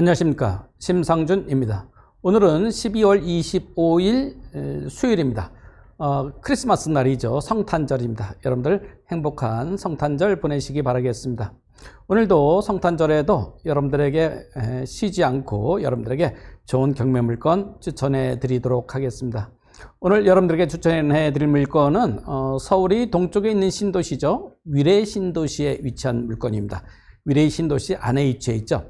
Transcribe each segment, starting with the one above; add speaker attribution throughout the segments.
Speaker 1: 안녕하십니까. 심상준입니다. 오늘은 12월 25일 수요일입니다. 어, 크리스마스 날이죠. 성탄절입니다. 여러분들 행복한 성탄절 보내시기 바라겠습니다. 오늘도 성탄절에도 여러분들에게 에, 쉬지 않고 여러분들에게 좋은 경매 물건 추천해 드리도록 하겠습니다. 오늘 여러분들에게 추천해 드릴 물건은 어, 서울이 동쪽에 있는 신도시죠. 위례 신도시에 위치한 물건입니다. 위례 신도시 안에 위치해 있죠.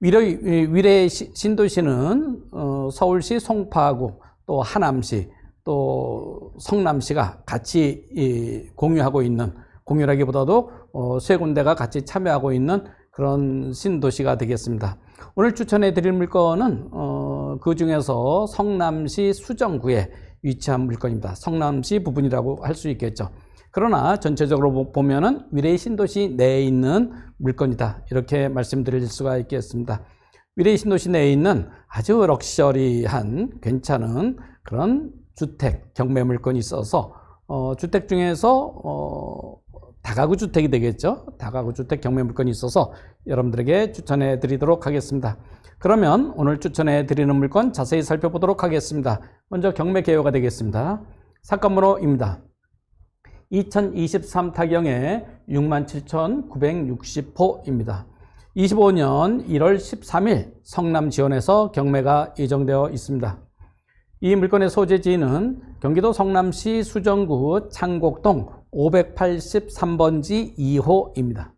Speaker 1: 위례, 위례 신도시는 어, 서울시 송파구 또 하남시 또 성남시가 같이 이, 공유하고 있는 공유라기보다도 어, 세 군데가 같이 참여하고 있는 그런 신도시가 되겠습니다. 오늘 추천해 드릴 물건은 어, 그 중에서 성남시 수정구에 위치한 물건입니다. 성남시 부분이라고 할 수 있겠죠. 그러나 전체적으로 보면은 위례 신도시 내에 있는 물건이다. 이렇게 말씀드릴 수가 있겠습니다. 위례 신도시 내에 있는 아주 럭셔리한 괜찮은 그런 주택 경매 물건이 있어서 어, 주택 중에서 어, 다가구 주택이 되겠죠. 다가구 주택 경매 물건이 있어서 여러분들에게 추천해 드리도록 하겠습니다. 그러면 오늘 추천해 드리는 물건 자세히 살펴보도록 하겠습니다. 먼저 경매 개요가 되겠습니다. 사건 번호입니다. 2023 타경에 67,960호입니다. 25년 1월 13일 성남 지원에서 경매가 예정되어 있습니다. 이 물건의 소재지는 경기도 성남시 수정구 창곡동 583번지 2호입니다.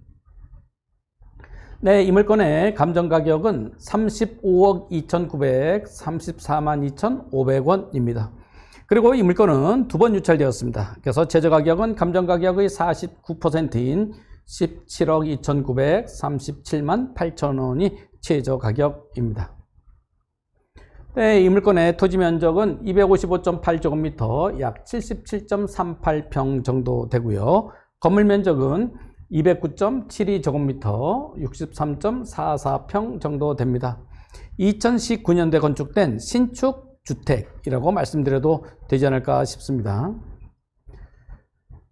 Speaker 1: 네, 이 물건의 감정 가격은 35억 2,934만 2,500원입니다. 그리고 이 물건은 두 번 유찰되었습니다. 그래서 제조 가격은 감정 가격의 49%인 17억 2,937만 8천 원이 최저 가격입니다. 네, 이 물건의 토지 면적은 255.8제곱미터, 약 77.38평 정도 되고요. 건물 면적은 209.72제곱미터, 63.44평 정도 됩니다. 2019년대 건축된 신축 주택이라고 말씀드려도 되지 않을까 싶습니다.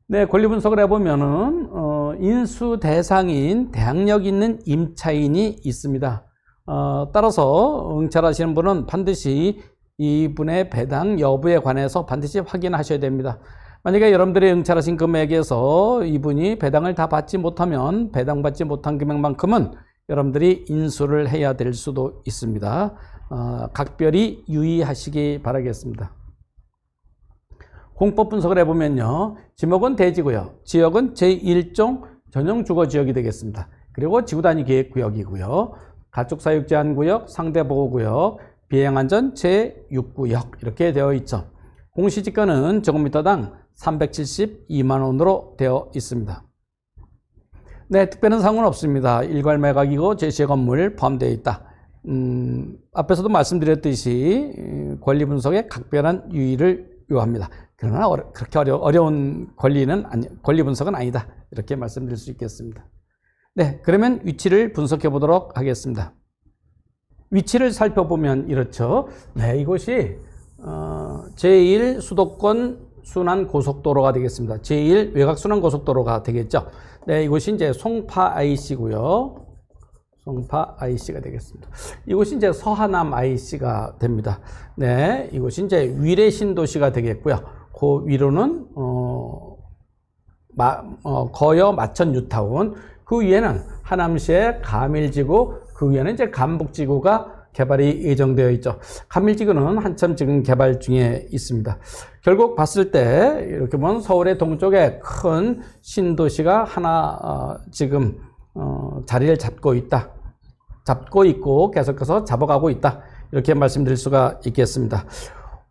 Speaker 1: 네, 권리 분석을 해보면은, 어, 인수 대상인 대항력 있는 임차인이 있습니다. 어, 따라서 응찰하시는 분은 반드시 이분의 배당 여부에 관해서 반드시 확인하셔야 됩니다. 만약에 여러분들이 응찰하신 금액에서 이분이 배당을 다 받지 못하면 배당받지 못한 금액만큼은 여러분들이 인수를 해야 될 수도 있습니다. 어, 각별히 유의하시기 바라겠습니다. 공법 분석을 해보면요. 지목은 대지고요. 지역은 제1종 전용 주거지역이 되겠습니다. 그리고 지구단위 계획구역이고요. 가축사육제한구역, 상대보호구역, 비행안전 제6구역 이렇게 되어 있죠. 공시지가는 제곱미터당 372만 원으로 되어 있습니다. 네, 특별한 사항은 없습니다. 일괄 매각이고 제시의 건물 포함되어 있다. 음, 앞에서도 말씀드렸듯이 권리 분석에 각별한 유의를 요합니다. 그러나 어려, 그렇게 어려, 어려운 권리는 아니, 권리 분석은 아니다. 이렇게 말씀드릴 수 있겠습니다. 네, 그러면 위치를 분석해 보도록 하겠습니다. 위치를 살펴보면 이렇죠. 네, 이곳이 어, 제1 수도권 순환 고속도로가 되겠습니다. 제1 외곽 순환 고속도로가 되겠죠. 네, 이곳이 이제 송파 IC고요. 송파 IC가 되겠습니다. 이곳이 이제 서하남 IC가 됩니다. 네, 이곳이 이제 위례 신도시가 되겠고요. 그 위로는 어, 마, 어, 거여 마천 뉴타운, 그 위에는 하남시의 가밀지구, 그 위에는 이제 감북지구가 개발이 예정되어 있죠. 감밀지구는 한참 지금 개발 중에 있습니다. 결국 봤을 때 이렇게 보면 서울의 동쪽에 큰 신도시가 하나 어, 지금 어, 자리를 잡고 있다. 잡고 있고 계속해서 잡아가고 있다. 이렇게 말씀드릴 수가 있겠습니다.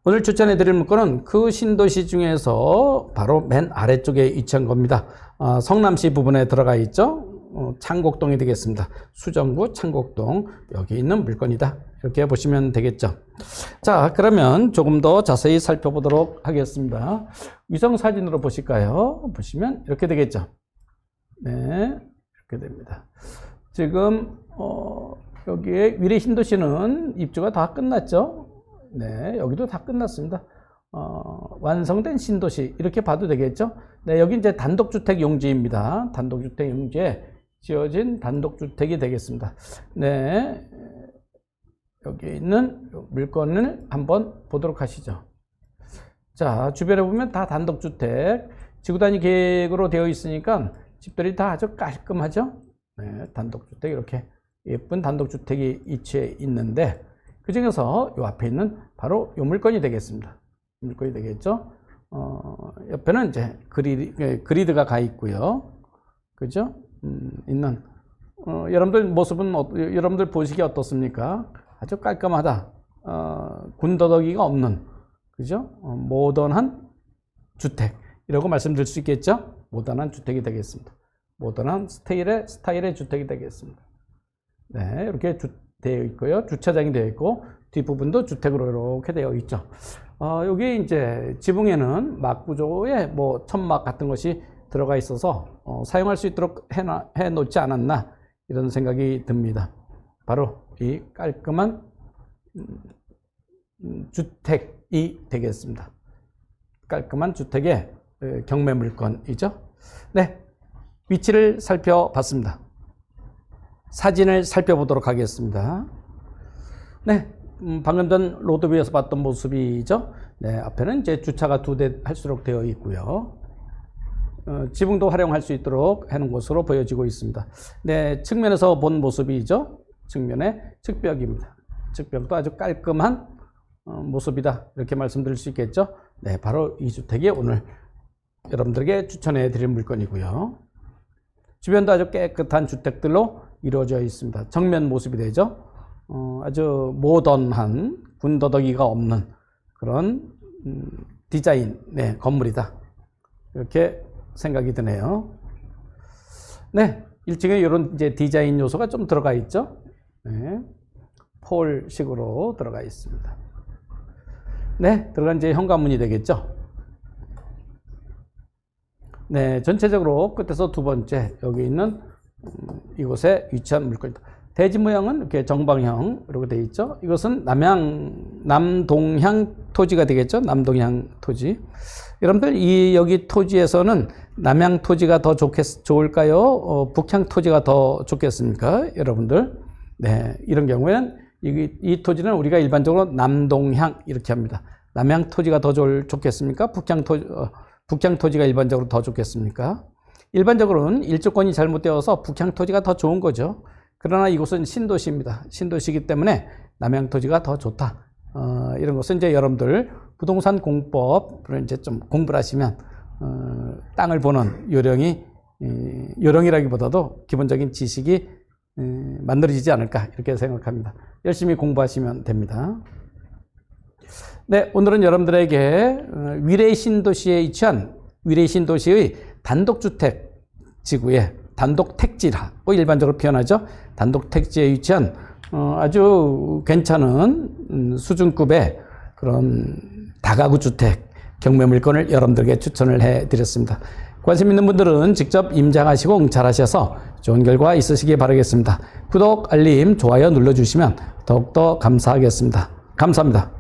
Speaker 1: 오늘 추천해 드릴 물건은 그 신도시 중에서 바로 맨 아래쪽에 위치한 겁니다. 어, 성남시 부분에 들어가 있죠. 어, 창곡동이 되겠습니다. 수정구 창곡동 여기 있는 물건이다. 이렇게 보시면 되겠죠. 자, 그러면 조금 더 자세히 살펴보도록 하겠습니다. 위성 사진으로 보실까요? 보시면 이렇게 되겠죠. 네, 이렇게 됩니다. 지금 어, 여기에 위례 신도시는 입주가 다 끝났죠. 네, 여기도 다 끝났습니다. 어, 완성된 신도시 이렇게 봐도 되겠죠. 네, 여기 이제 단독주택 용지입니다. 단독주택 용지에 지어진 단독주택이 되겠습니다. 네, 여기 있는 물건을 한번 보도록 하시죠. 자, 주변에 보면 다 단독주택, 지구단위 계획으로 되어 있으니까 집들이 다 아주 깔끔하죠? 네, 단독주택 이렇게 예쁜 단독주택이 위치해 있는데 그 중에서 이 앞에 있는 바로 이 물건이 되겠습니다. 물건이 되겠죠? 어, 옆에는 이제 그리, 예, 그리드가 가 있고요. 그죠? 음, 있는 어, 여러분들 모습은 어, 여러분들 보시기 어떻습니까? 아주 깔끔하다. 어, 군더더기가 없는 그죠? 어, 모던한 주택 이라고 말씀드릴 수 있겠죠? 모던한 주택이 되겠습니다. 모던한 스타일의 스타일의 주택이 되겠습니다. 네, 이렇게 주, 되어 있고요. 주차장이 되어 있고 뒷부분도 주택으로 이렇게 되어 있죠. 어, 여기 이제 지붕에는 막 구조에 뭐 천막 같은 것이 들어가 있어서 어, 사용할 수 있도록 해놔, 해놓지 않았나 이런 생각이 듭니다. 바로 이 깔끔한 음, 음, 주택이 되겠습니다. 깔끔한 주택의 에, 경매 물건이죠. 네, 위치를 살펴봤습니다. 사진을 살펴보도록 하겠습니다. 네, 음, 방금 전 로드뷰에서 봤던 모습이죠. 네, 앞에는 이제 주차가 두 대 할수록 되어 있고요. 어, 지붕도 활용할 수 있도록 해놓은 것으로 보여지고 있습니다. 네, 측면에서 본 모습이죠. 측면의 측벽입니다. 측벽도 아주 깔끔한 어, 모습이다. 이렇게 말씀드릴 수 있겠죠. 네, 바로 이 주택이 오늘 여러분들에게 추천해 드릴 물건이고요. 주변도 아주 깨끗한 주택들로 이루어져 있습니다. 정면 모습이 되죠. 어, 아주 모던한 군더더기가 없는 그런 음, 디자인 네, 건물이다. 이렇게 생각이 드네요. 네, 1층에 이런 이제 디자인 요소가 좀 들어가 있죠. 네, 폴식으로 들어가 있습니다. 네, 들어간 이제 현관문이 되겠죠. 네, 전체적으로 끝에서 두 번째 여기 있는 음, 이곳에 위치한 물건이다. 대지 모양은 이렇게 정방형 이렇게 되어 있죠. 이것은 남양 남동향 토지가 되겠죠. 남동향 토지. 여러분들 이 여기 토지에서는 남양 토지가 더 좋겠 좋을까요? 어, 북향 토지가 더 좋겠습니까? 여러분들. 네, 이런 경우에는 이, 이 토지는 우리가 일반적으로 남동향 이렇게 합니다. 남양 토지가 더 좋, 좋겠습니까? 북향 토지 어, 북향 토지가 일반적으로 더 좋겠습니까? 일반적으로는 일조권이 잘못되어서 북향 토지가 더 좋은 거죠. 그러나 이곳은 신도시입니다. 신도시이기 때문에 남양 토지가 더 좋다. 어, 이런 것은 이제 여러분들 부동산 공법을 이제 좀 공부를 하시면 어, 땅을 보는 요령이 이, 요령이라기보다도 기본적인 지식이 에, 만들어지지 않을까 이렇게 생각합니다. 열심히 공부하시면 됩니다. 네, 오늘은 여러분들에게 어, 위례 신도시에 위치한 위례 신도시의 단독주택 지구에 단독 택지라고 일반적으로 표현하죠. 단독 택지에 위치한 어, 아주 괜찮은 음, 수준급의 그런 다가구 주택 경매 물건을 여러분들에게 추천을 해 드렸습니다. 관심 있는 분들은 직접 임장하시고 응찰하셔서 좋은 결과 있으시기 바라겠습니다. 구독, 알림, 좋아요 눌러주시면 더욱더 감사하겠습니다. 감사합니다.